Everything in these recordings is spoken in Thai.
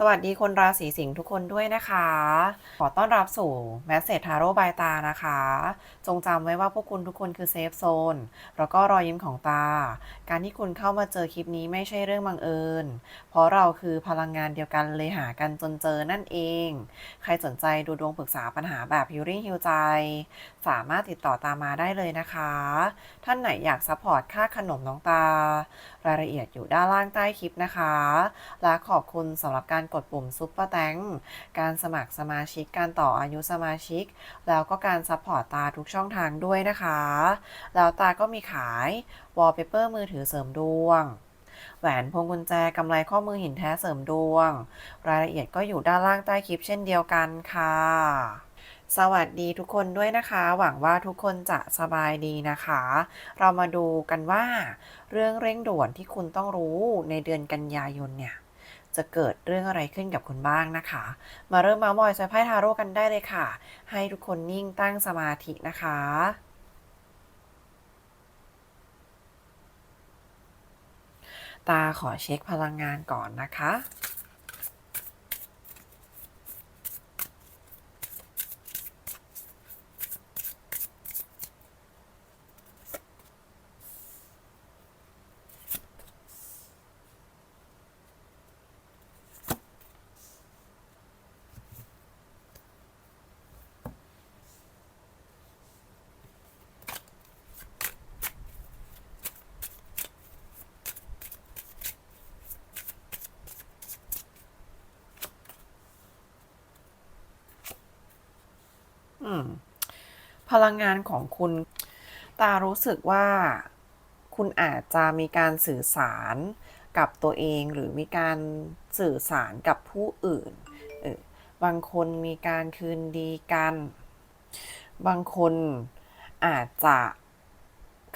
สวัสดีคนราศีสิงห์ทุกคนด้วยนะคะ ขอต้อนรับสู่แมสเซจทาโร่บายตานะคะ จงจำไว้ว่าพวกคุณทุกคนคือเซฟโซน แล้วก็รอยยิ้มของตา การที่คุณเข้ามาเจอคลิปนี้ไม่ใช่เรื่องบังเอิญ เพราะเราคือพลังงานเดียวกันเลยหากันจนเจอนั่นเอง ใครสนใจดูดวงปรึกษาปัญหาแบบฮิ l ริ่งฮิวใจ สามารถติดต่อตามมาได้เลยนะคะ ท่านไหนอยากซัพพอร์ตค่าขนมน้องตา รายละเอียดอยู่ด้านล่างใต้คลิปนะคะ และขอบคุณสำหรับการกดปุ่มซุปเปอร์แตงการสมัครสมาชิกการต่ออายุสมาชิก แล้วก็การซัพพอร์ตตาทุกช่องทางด้วยนะคะ แล้วตาก็มีขายวอลเปเปอร์มือถือเสริมดวงแหวนพวงกุญแจกำไรข้อมือหินแท้เสริมดวง รายละเอียดก็อยู่ด้านล่างใต้คลิปเช่นเดียวกันค่ะ สวัสดีทุกคนด้วยนะคะ หวังว่าทุกคนจะสบายดีนะคะ เรามาดูกันว่า เรื่องเร่งด่วนที่คุณต้องรู้ในเดือนกันยายนเนี่ย จะเกิดเรื่องอะไรขึ้นกับคุณบ้างนะคะ มาเริ่มมาส์มอยใช้ไพ่ทาโร่กันได้เลยค่ะ ให้ทุกคนนิ่งตั้งสมาธินะคะตาขอเช็คพลังงานก่อนนะคะ พลังงานของคุณ ตารู้สึกว่าคุณอาจจะมีการสื่อสารกับตัวเองหรือมีการสื่อสารกับผู้อื่น บางคนมีการคืนดีกัน บางคนอาจจะ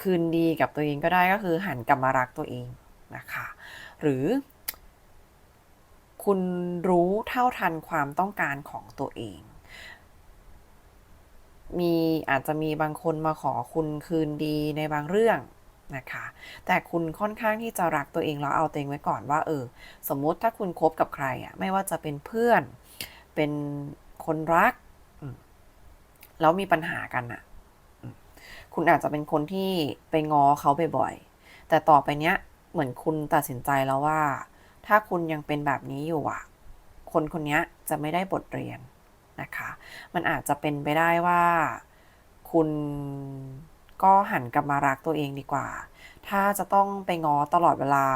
คืนดีกับตัวเองก็ได้ก็คือหันกลับมารักตัวเองนะคะ หรือ คุณรู้เท่าทันความต้องการของตัวเอง มีอาจจะมีบางคนมาขอคุณคืนดีในบางเรื่องนะคะ แต่คุณค่อนข้างที่จะรักตัวเองแล้วเอาตัวเองไว้ก่อนว่าเออสมมุติถ้าคุณคบกับใครอะ่ะไม่ว่าจะเป็นเพื่อน เป็นคนรัก แล้วมีปัญหากันอะ่ะคุณอาจจะเป็นคนที่ไปง้อเขาบ่อยๆ แต่ต่อไปเนี้ยเหมือนคุณตัดสินใจแล้วว่า ถ้าคุณยังเป็นแบบนี้อยู่อะคนคนนี้จะไม่ได้บทเรียน นะคะ มันอาจจะเป็นไปได้ว่าคุณก็หันกลับมารักตัวเองดีกว่า ถ้าจะต้องไปง้อตลอดเวลา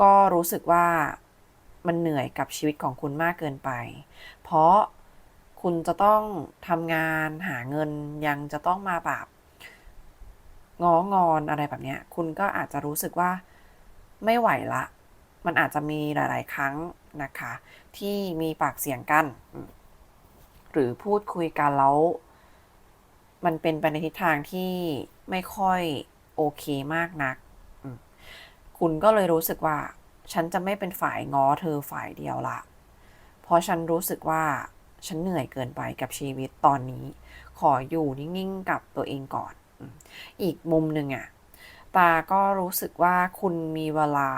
ก็รู้สึกว่ามันเหนื่อยกับชีวิตของคุณมากเกินไป เพราะคุณจะต้องทำงานหาเงินยังจะต้องมาแบบง้องอนอะไรแบบเนี้ยคุณก็อาจจะรู้สึกว่าไม่ไหวละ มันอาจจะมีหลาย ๆ ครั้งนะคะ ที่มีปากเสียงกัน หรือพูดคุยกันแล้ว มันเป็นไปในทิศทางที่ไม่ค่อยโอเคมากนัก คุณก็เลยรู้สึกว่า ฉันจะไม่เป็นฝ่ายง้อเธอฝ่ายเดียวละ เพราะฉันรู้สึกว่าฉันเหนื่อยเกินไปกับชีวิตตอนนี้ ขออยู่นิ่งๆกับตัวเองก่อน อีกมุมหนึ่งอะตาก็รู้สึกว่าคุณมีเวลา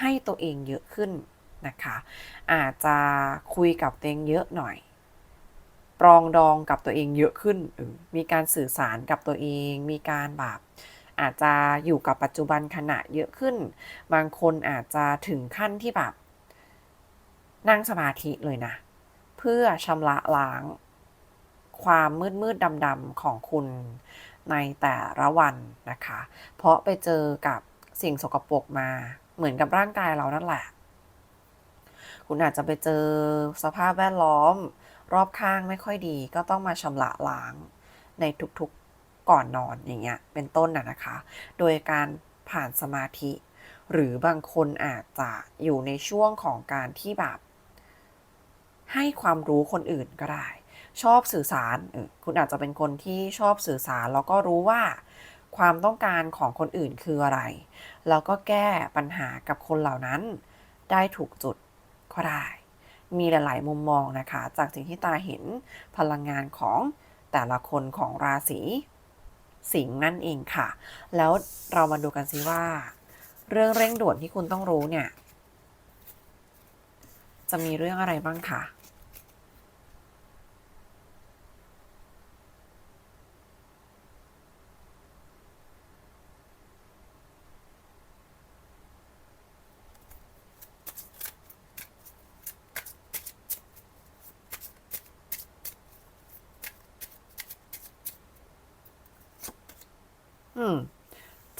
ให้ตัวเองเยอะขึ้นนะคะ อาจจะคุยกับตัวเองเยอะหน่อย ปรองดองกับตัวเองเยอะขึ้น มีการสื่อสารกับตัวเอง มีการแบบอาจจะอยู่กับปัจจุบันขณะเยอะขึ้น บางคนอาจจะถึงขั้นที่แบบ นั่งสมาธิเลยนะ เพื่อชำระล้าง ความมืดมืดดำดำๆของคุณในแต่ละวันนะคะ เพราะไปเจอกับสิ่งสกปรกมาเหมือนกับร่างกายเรานั่นแหละ คุณอาจจะไปเจอสภาพแวดล้อม รอบข้างไม่ค่อยดี ก็ต้องมาชำระล้างในทุกๆก่อนนอนอย่างเงี้ยเป็นต้นนะนะคะ โดยการผ่านสมาธิ หรือบางคนอาจจะอยู่ในช่วงของการที่แบบ ให้ความรู้คนอื่นก็ได้ ชอบสื่อสารคุณอาจจะเป็นคนที่ชอบสื่อสาร แล้วก็รู้ว่าความต้องการของคนอื่นคืออะไร แล้วก็แก้ปัญหากับคนเหล่านั้นได้ถูกจุดก็ได้ มีหลาย ๆ มุมมองนะคะ จากสิ่งที่ตาเห็นพลังงานของแต่ละคนของราศีสิงห์นั่นเองค่ะ แล้วเรามาดูกันซิว่า เรื่องเร่งด่วนที่คุณต้องรู้เนี่ย จะมีเรื่องอะไรบ้างคะ่ะม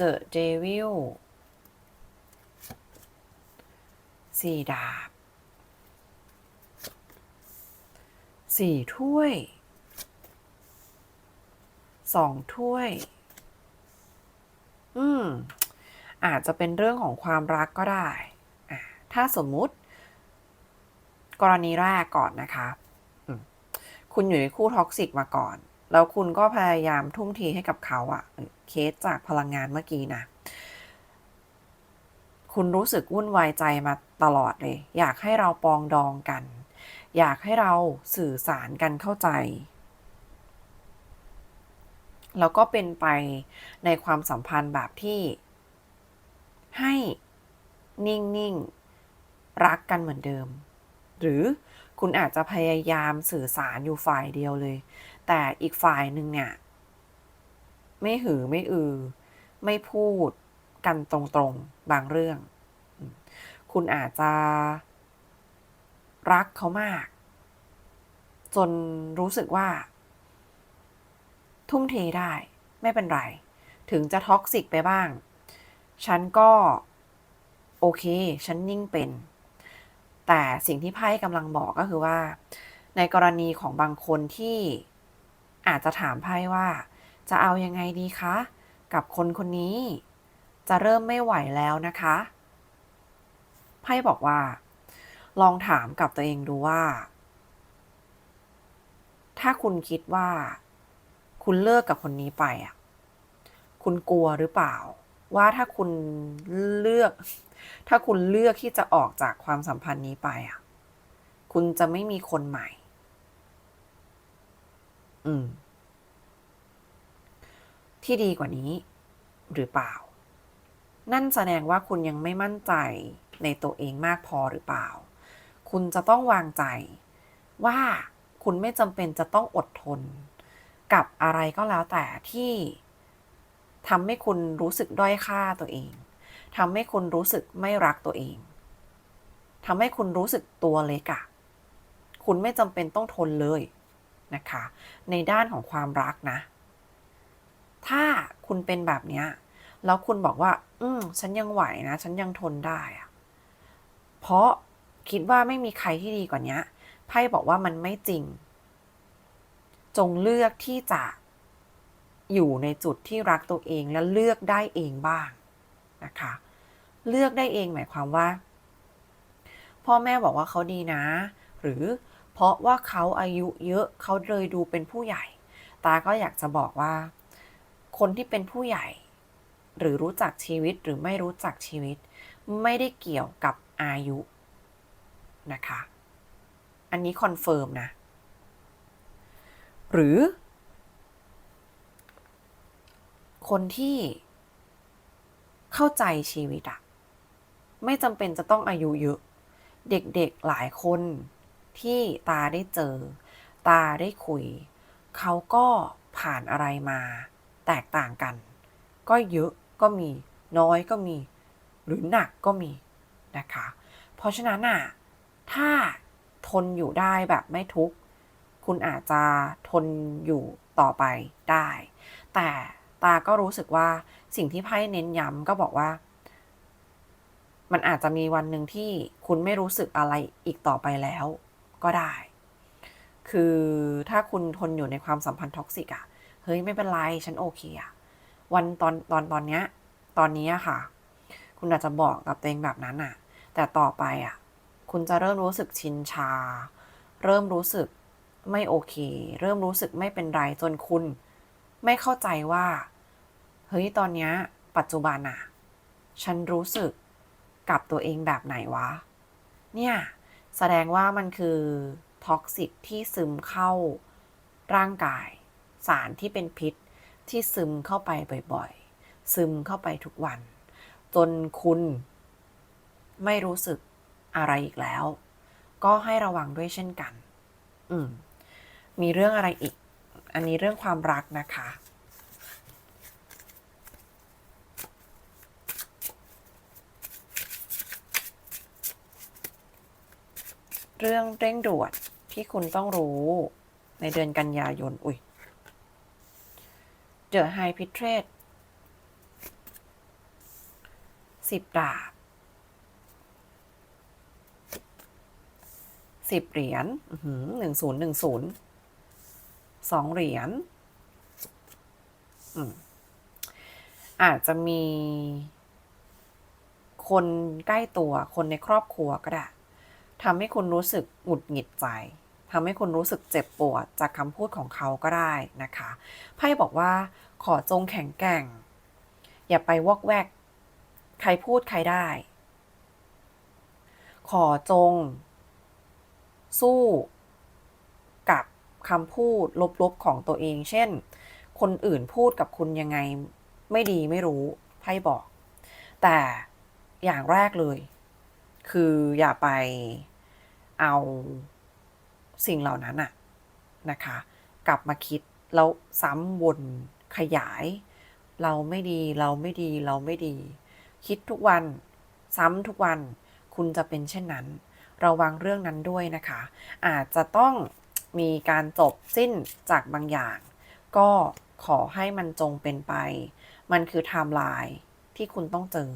เจอเดวิลสี่ดาบสี่ถ้วยสองถ้วย อืม อาจจะเป็นเรื่องของความรักก็ได้ ถ้าสมมุติ กรณีแรกก่อนนะคะ คุณอยู่ในคู่ท็อกซิกมาก่อน แล้วคุณก็พยายามทุ่มเทให้กับเขาอะเออเคสจากพลังงานเมื่อกี้นะคุณรู้สึกวุ่นวายใจมาตลอดเลย อยากให้เราปองดองกัน อยากให้เราสื่อสารกันเข้าใจ แล้วก็เป็นไปในความสัมพันธ์แบบที่ ให้นิ่ง ๆ รักกันเหมือนเดิม หรือ คุณอาจจะพยายามสื่อสารอยู่ฝ่ายเดียวเลย แต่อีกฝ่ายหนึ่งเนี่ย ไม่หือไม่อือ ไม่พูดกันตรงๆบางเรื่อง คุณอาจจะรักเขามาก จนรู้สึกว่า ทุ่มเทได้ ไม่เป็นไร ถึงจะท็อกซิกไปบ้าง ฉันก็ โอเค ฉันนิ่งเป็น แต่สิ่งที่ไพ่กำลังบอกก็คือว่า ในกรณีของบางคนที่อาจจะถามไพ่ว่า จะเอายังไงดีคะ กับคนคนนี้ จะเริ่มไม่ไหวแล้วนะคะไพ่บอกว่า ลองถามกับตัวเองดูว่า ถ้าคุณคิดว่า คุณเลิกกับคนนี้ไปอะคุณกลัวหรือเปล่า ว่าถ้าคุณเลือก ถ้าคุณเลือกที่จะออกจากความสัมพันธ์นี้ไปอะ คุณจะไม่มีคนใหม่ อืม ที่ดีกว่านี้ หรือเปล่า นั่นแสดงว่าคุณยังไม่มั่นใจในตัวเองมากพอหรือเปล่า คุณจะต้องวางใจ ว่าคุณไม่จำเป็นจะต้องอดทน กับอะไรก็แล้วแต่ที่ทำให้คุณรู้สึกด้อยค่าตัวเอง ทำให้คุณรู้สึกไม่รักตัวเองทำให้คุณรู้สึกตัวเล็กอะคุณไม่จำเป็นต้องทนเลยนะคะ ในด้านของความรักนะ ถ้าคุณเป็นแบบเนี้ยแล้วคุณบอกว่า อืม ฉันยังไหวนะ ฉันยังทนได้อะเพราะคิดว่าไม่มีใครที่ดีกว่านี้ไพ่บอกว่ามันไม่จริง จงเลือกที่จะอยู่ในจุดที่รักตัวเองและเลือกได้เองบ้าง นะคะ เลือกได้เองหมายความว่า พ่อแม่บอกว่าเขาดีนะ หรือเพราะว่าเขาอายุเยอะเขาเลยดูเป็นผู้ใหญ่ ตาก็อยากจะบอกว่า คนที่เป็นผู้ใหญ่ หรือรู้จักชีวิตหรือไม่รู้จักชีวิต ไม่ได้เกี่ยวกับอายุนะคะ อันนี้คอนเฟิร์มนะ หรือ คนที่ เข้าใจชีวิตอะไม่จำเป็นจะต้องอายุเยอะ เด็กๆหลายคนที่ตาได้เจอ ตาได้คุย เขาก็ผ่านอะไรมา แตกต่างกัน ก็เยอะก็มี น้อยก็มี หรือหนักก็มีนะคะ เพราะฉะนั้นอะถ้าทนอยู่ได้แบบไม่ทุกข์ คุณอาจจะทนอยู่ต่อไปได้ แต่ ตาก็รู้สึกว่าสิ่งที่ไพ่เน้นย้ำก็บอกว่า มันอาจจะมีวันหนึ่งที่คุณไม่รู้สึกอะไรอีกต่อไปแล้วก็ได้ คือถ้าคุณทนอยู่ในความสัมพันธ์ท็อกซิกอะเฮ้ยไม่เป็นไร ฉันโอเคอะวันตอนตอนตอนเนี้ยตอนนี้อะค่ะ คุณอาจจะบอกกับตัวเองแบบนั้นอะแต่ต่อไปอะคุณจะเริ่มรู้สึกชินชา เริ่มรู้สึกไม่โอเค เริ่มรู้สึกไม่เป็นไรจนคุณ ไม่เข้าใจว่า เฮ้ยตอนเนี้ยปัจจุบันอะฉันรู้สึกกับตัวเองแบบไหนวะ เนี่ยแสดงว่ามันคือท็อกซิกที่ซึมเข้าร่างกาย สารที่เป็นพิษที่ซึมเข้าไปบ่อยๆ ซึมเข้าไปทุกวัน จนคุณ ไม่รู้สึกอะไรอีกแล้ว ก็ให้ระวังด้วยเช่นกัน อืม มีเรื่องอะไรอีก อันนี้เรื่องความรักนะคะ เรื่องเร่งด่วนที่คุณต้องรู้ในเดือนกันยายน อุ้ย The High p i t r a t สิบดาบสิบเหรียญหนึ่งศูนย์หนึ่งศูนย์สองเหรียญอืมอาจจะมีคนใกล้ตัวคนในครอบครัวก็ได้ ทำให้คุณรู้สึกหงุดหงิดใจทำให้คุณรู้สึกเจ็บปวดจากคำพูดของเขาก็ได้นะคะไพ่บอกว่าขอจงแข็งแกร่ง อย่าไปวอกแวก ใครพูดใครได้ ขอจง สู้กับคำพูดลบๆของตัวเอง เช่น คนอื่นพูดกับคุณยังไงไม่ดีไม่รู้ไพ่บอก แต่อย่างแรกเลย คืออย่าไป เอาสิ่งเหล่านั้นอะนะคะ กลับมาคิดแล้วซ้ำวนขยาย เราไม่ดีเราไม่ดีเราไม่ดี คิดทุกวันซ้ำทุกวันคุณจะเป็นเช่นนั้น ระวังเรื่องนั้นด้วยนะคะ อาจจะต้องมีการจบสิ้นจากบางอย่าง ก็ขอให้มันจงเป็นไป มันคือไทม์ไลน์ที่คุณต้องเจอ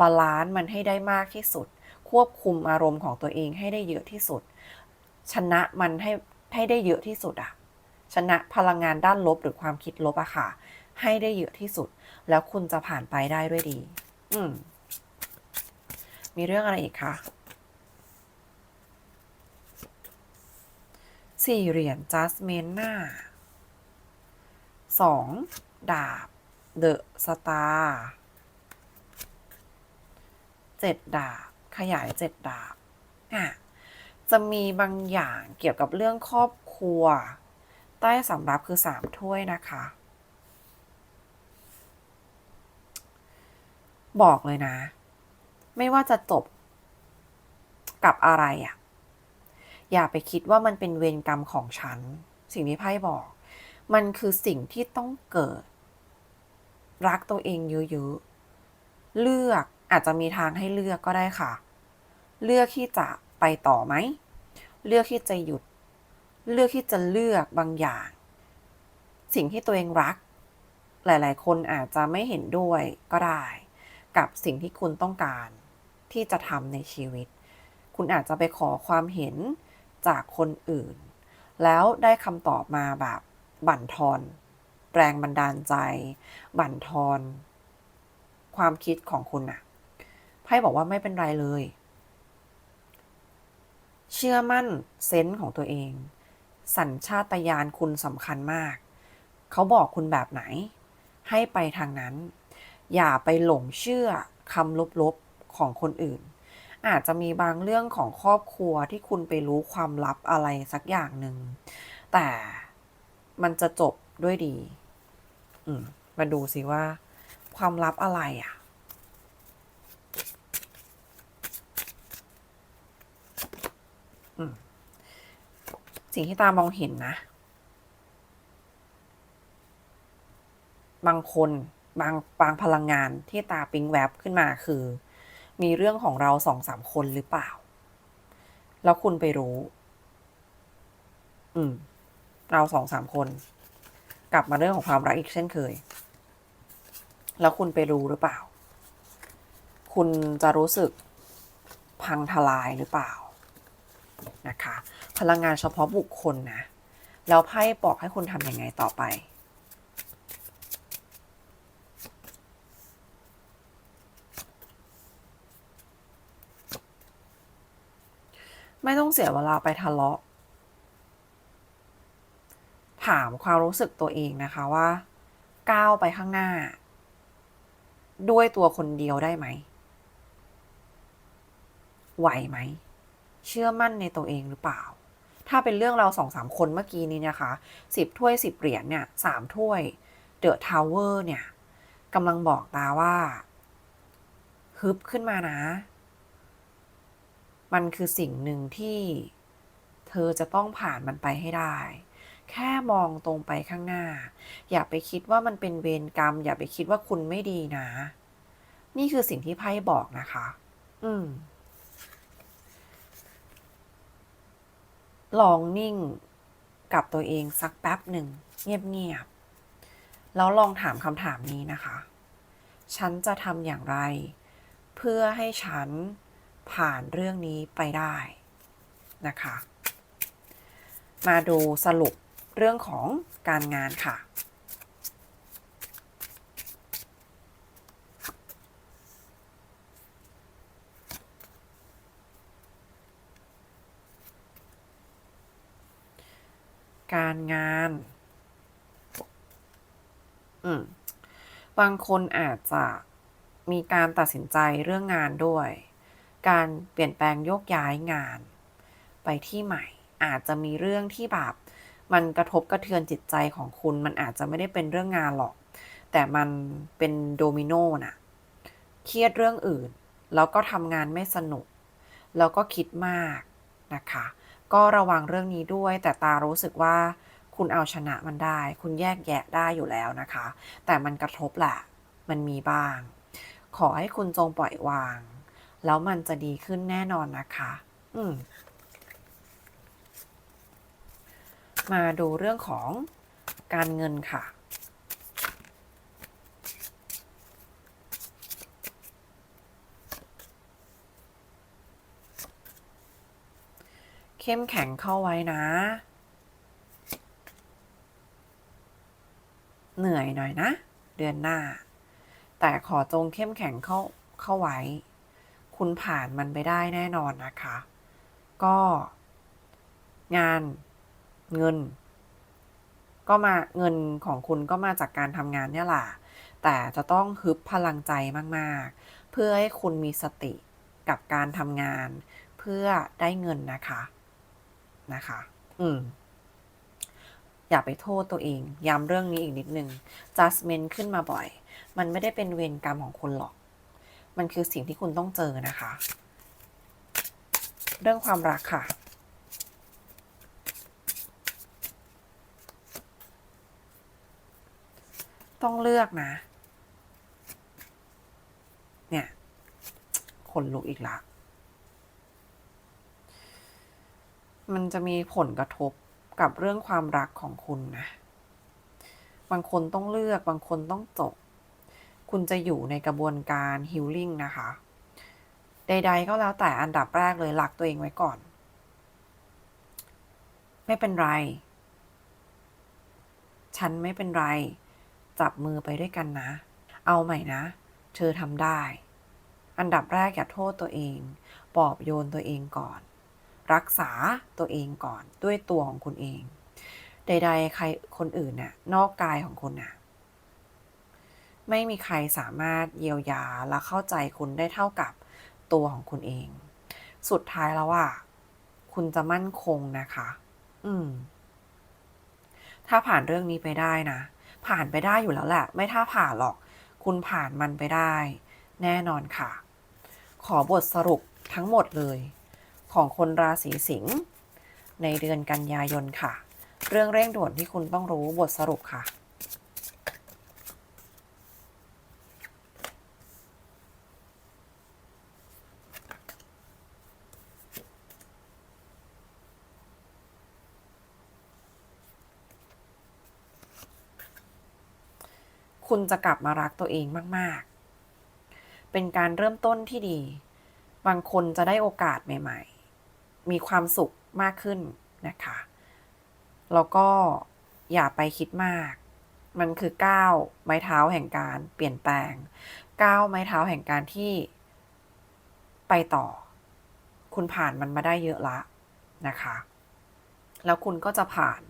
บาลานซ์มันให้ได้มากที่สุด ควบคุมอารมณ์ของตัวเองให้ได้เยอะที่สุด ชนะมันให้ให้ได้เยอะที่สุดอะชนะพลังงานด้านลบหรือความคิดลบอะค่ะ ให้ได้เยอะที่สุด แล้วคุณจะผ่านไปได้ด้วยดี อืม มีเรื่องอะไรอีกคะสี่เหรียญจัสเมนหน้าสองดาบเดอะสตาร์เจ็ดดาบ ขยายเจ็ดดาบอะจะมีบางอย่างเกี่ยวกับเรื่องครอบครัว ใต้สำรับคือสามถ้วยนะคะ บอกเลยนะ ไม่ว่าจะจบกับอะไรอะ่ะ อย่าไปคิดว่ามันเป็นเวรกรรมของฉัน สิ่งที่ไพ่บอก มันคือสิ่งที่ต้องเกิด รักตัวเองเยอะๆ เลือกอาจจะมีทางให้เลือกก็ได้ค่ะ เลือกที่จะไปต่อไหม เลือกที่จะหยุด เลือกที่จะเลือกบางอย่าง สิ่งที่ตัวเองรัก หลาย ๆ คนอาจจะไม่เห็นด้วยก็ได้ กับสิ่งที่คุณต้องการที่จะทำในชีวิต คุณอาจจะไปขอความเห็นจากคนอื่น แล้วได้คำตอบมาแบบบั่นทอนแรงบันดาลใจ บั่นทอน ความคิดของคุณอะไพ่บอกว่าไม่เป็นไรเลย เชื่อมั่นเซนส์ของตัวเอง สัญชาตญาณคุณสำคัญมาก เขาบอกคุณแบบไหน ให้ไปทางนั้น อย่าไปหลงเชื่อคำลบๆของคนอื่น อาจจะมีบางเรื่องของครอบครัวที่คุณไปรู้ความลับอะไรสักอย่างหนึ่ง แต่มันจะจบด้วยดี อืม มาดูสิว่า ความลับอะไรอะ สิ่งที่ตามองเห็นนะ บางคนบางบางพลังงานที่ตาปิ๊งแวบขึ้นมาคือ มีเรื่องของเราสองสามคนหรือเปล่า แล้วคุณไปรู้ อืม เราสองสามคน กลับมาเรื่องของความรักอีกเช่นเคย แล้วคุณไปรู้หรือเปล่า คุณจะรู้สึกพังทลายหรือเปล่านะคะ พลังงานเฉพาะบุคคลนะ แล้วไพ่บอกให้คุณทำยังไงต่อไป ไม่ต้องเสียเวลาไปทะเลาะ ถามความรู้สึกตัวเองนะคะว่า ก้าวไปข้างหน้า ด้วยตัวคนเดียวได้ไหม ไหวไหม เชื่อมั่นในตัวเองหรือเปล่า ถ้าเป็นเรื่องเราสองสามคนเมื่อกี้นี้นะคะสิบถ้วยสิบเหรียญเนี่ยสามถ้วยเดอะทาวเวอร์เนี่ยกำลังบอกตาว่าฮึบขึ้นมานะ มันคือสิ่งหนึ่งที่เธอจะต้องผ่านมันไปให้ได้ แค่มองตรงไปข้างหน้า อย่าไปคิดว่ามันเป็นเวรกรรม อย่าไปคิดว่าคุณไม่ดีนะ นี่คือสิ่งที่ไพ่บอกนะคะ อืม ลองนิ่งกับตัวเองสักแป๊บหนึ่ง เงียบๆแล้วลองถามคำถามนี้นะคะ ฉันจะทำอย่างไร เพื่อให้ฉันผ่านเรื่องนี้ไปได้นะคะ มาดูสรุปเรื่องของการงานค่ะ การงานอืมบางคนอาจจะมีการตัดสินใจเรื่องงานด้วย การเปลี่ยนแปลงโยกย้ายงาน ไปที่ใหม่ อาจจะมีเรื่องที่แบบมันกระทบกระเทือนจิตใจของคุณ มันอาจจะไม่ได้เป็นเรื่องงานหรอก แต่มันเป็นโดมิโนน่ะเครียดเรื่องอื่น แล้วก็ทำงานไม่สนุก แล้วก็คิดมากนะคะ ก็ระวังเรื่องนี้ด้วย แต่ตารู้สึกว่าคุณเอาชนะมันได้ คุณแยกแยะได้อยู่แล้วนะคะ แต่มันกระทบแหละ มันมีบ้าง ขอให้คุณจงปล่อยวาง แล้วมันจะดีขึ้นแน่นอนนะคะ อืมมาดูเรื่องของการเงินค่ะ เข้มแข็งเข้าไว้นะ เหนื่อยหน่อยนะ เดือนหน้า แต่ขอจงเข้มแข็งเข้าเข้าไว้ คุณผ่านมันไปได้แน่นอนนะคะ ก็ งานเงิน ก็มาเงินของคุณก็มาจากการทำงานเนี่ยแหละแต่จะต้องฮึบพลังใจมาก ๆ เพื่อให้คุณมีสติกับการทำงาน เพื่อได้เงินนะคะ นะคะ อืม อย่าไปโทษตัวเอง ย้ำเรื่องนี้อีกนิดนึง judgment ขึ้นมาบ่อย มันไม่ได้เป็นเวรกรรมของคุณหรอก มันคือสิ่งที่คุณต้องเจอนะคะ เรื่องความรักค่ะต้องเลือกนะ เนี่ยขนลุกอีกละ มันจะมีผลกระทบกับเรื่องความรักของคุณนะ บางคนต้องเลือก บางคนต้องจบ คุณจะอยู่ในกระบวนการฮิลลิ่งนะคะ ใด ๆ ก็แล้วแต่อันดับแรกเลยรักตัวเองไว้ก่อน ไม่เป็นไร ฉันไม่เป็นไร จับมือไปด้วยกันนะ เอาใหม่นะ เธอทำได้ อันดับแรกอย่าโทษตัวเอง ปลอบโยนตัวเองก่อน รักษาตัวเองก่อนด้วยตัวของคุณเอง ใด ๆ ใครคนอื่นน่ะนอกกายของคุณน่ะไม่มีใครสามารถเยียวยาและเข้าใจคุณได้เท่ากับตัวของคุณเอง สุดท้ายแล้วอะคุณจะมั่นคงนะคะ อืม ถ้าผ่านเรื่องนี้ไปได้นะ ผ่านไปได้อยู่แล้วแหละ ไม่ถ้าผ่านหรอก คุณผ่านมันไปได้ แน่นอนค่ะ ขอบทสรุปทั้งหมดเลย ของคนราศีสิงห์ในเดือนกันยายนค่ะ เรื่องเร่งด่วนที่คุณต้องรู้บทสรุปค่ะ คุณจะกลับมารักตัวเองมาก ๆ เป็นการเริ่มต้นที่ดี บางคนจะได้โอกาสใหม่ ๆ มีความสุขมากขึ้นนะคะ แล้วก็อย่าไปคิดมาก มันคือก้าวไม้เท้าแห่งการเปลี่ยนแปลงก้าวไม้เท้าแห่งการที่ไปต่อ คุณผ่านมันมาได้เยอะละนะคะ แล้วคุณก็จะผ่าน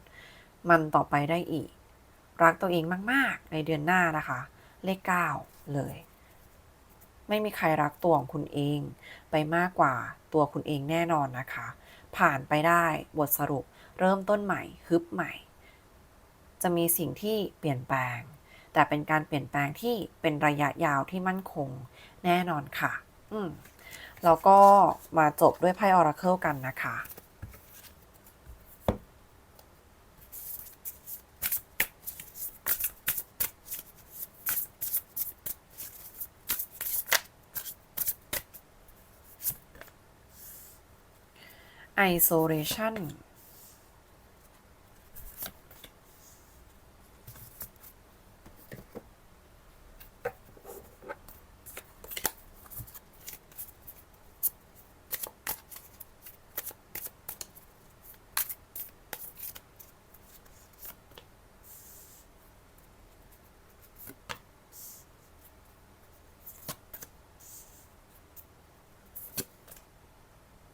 มันต่อไปได้อีก รักตัวเองมาก ๆ ในเดือนหน้านะคะ เลขเก้าเลย ไม่มีใครรักตัวของคุณเอง ไปมากกว่าตัวคุณเองแน่นอนนะคะ ผ่านไปได้บทสรุปเริ่มต้นใหม่ฮึบใหม่ จะมีสิ่งที่เปลี่ยนแปลง แต่เป็นการเปลี่ยนแปลงที่เป็นระยะยาวที่มั่นคงแน่นอนค่ะ อืมแล้วก็มาจบด้วยไพ่ออราเคิลกันนะคะ isolation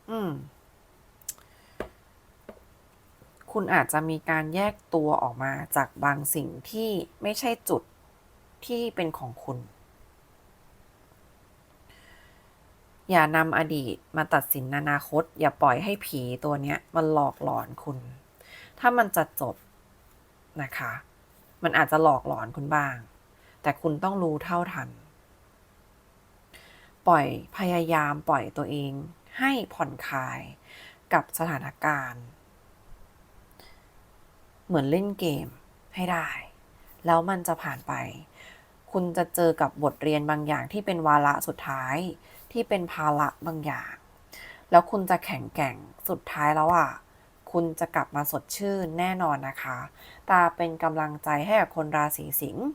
อืม คุณอาจจะมีการแยกตัวออกมาจากบางสิ่งที่ไม่ใช่จุดที่เป็นของคุณ อย่านำอดีตมาตัดสินอนาคต อย่าปล่อยให้ผีตัวเนี้ยมันหลอกหลอนคุณ ถ้ามันจะจบนะคะ มันอาจจะหลอกหลอนคุณบ้าง แต่คุณต้องรู้เท่าทัน ปล่อยพยายามปล่อยตัวเองให้ผ่อนคลายกับสถานการณ์ เหมือนเล่นเกมให้ได้ แล้วมันจะผ่านไป คุณจะเจอกับบทเรียนบางอย่างที่เป็นวาระสุดท้ายที่เป็นภาระบางอย่าง แล้วคุณจะแข็งแกร่งสุดท้ายแล้วอะคุณจะกลับมาสดชื่นแน่นอนนะคะ ตาเป็นกำลังใจให้กับคนราศีสิงห์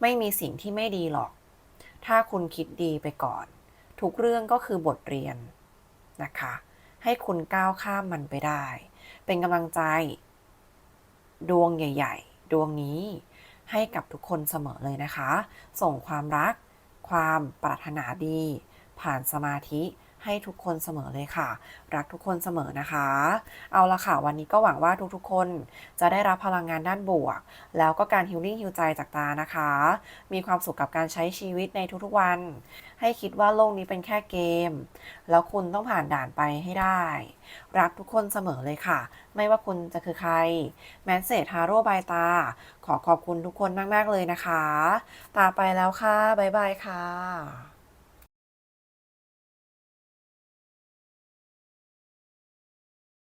ไม่มีสิ่งที่ไม่ดีหรอก ถ้าคุณคิดดีไปก่อน ทุกเรื่องก็คือบทเรียนนะคะ ให้คุณก้าวข้ามมันไปได้ เป็นกำลังใจ ดวงใหญ่ ๆ ดวงนี้ให้กับทุกคนเสมอเลยนะคะ ส่งความรัก ความปรารถนาดี ผ่านสมาธิ ให้ทุกคนเสมอเลยค่ะ รักทุกคนเสมอนะคะ เอาละค่ะ วันนี้ก็หวังว่าทุกๆคนจะได้รับพลังงานด้านบวก แล้วก็การฮิลลิ่งฮิลใจจากตานะคะ มีความสุขกับการใช้ชีวิตในทุกๆวัน ให้คิดว่าโลกนี้เป็นแค่เกม แล้วคุณต้องผ่านด่านไปให้ได้ รักทุกคนเสมอเลยค่ะ ไม่ว่าคุณจะคือใคร แมนเซจฮาโร่บายตา ขอขอบคุณทุกคนมาก ๆ เลยนะคะ ตาไปแล้วค่ะ บ๊ายบายค่ะ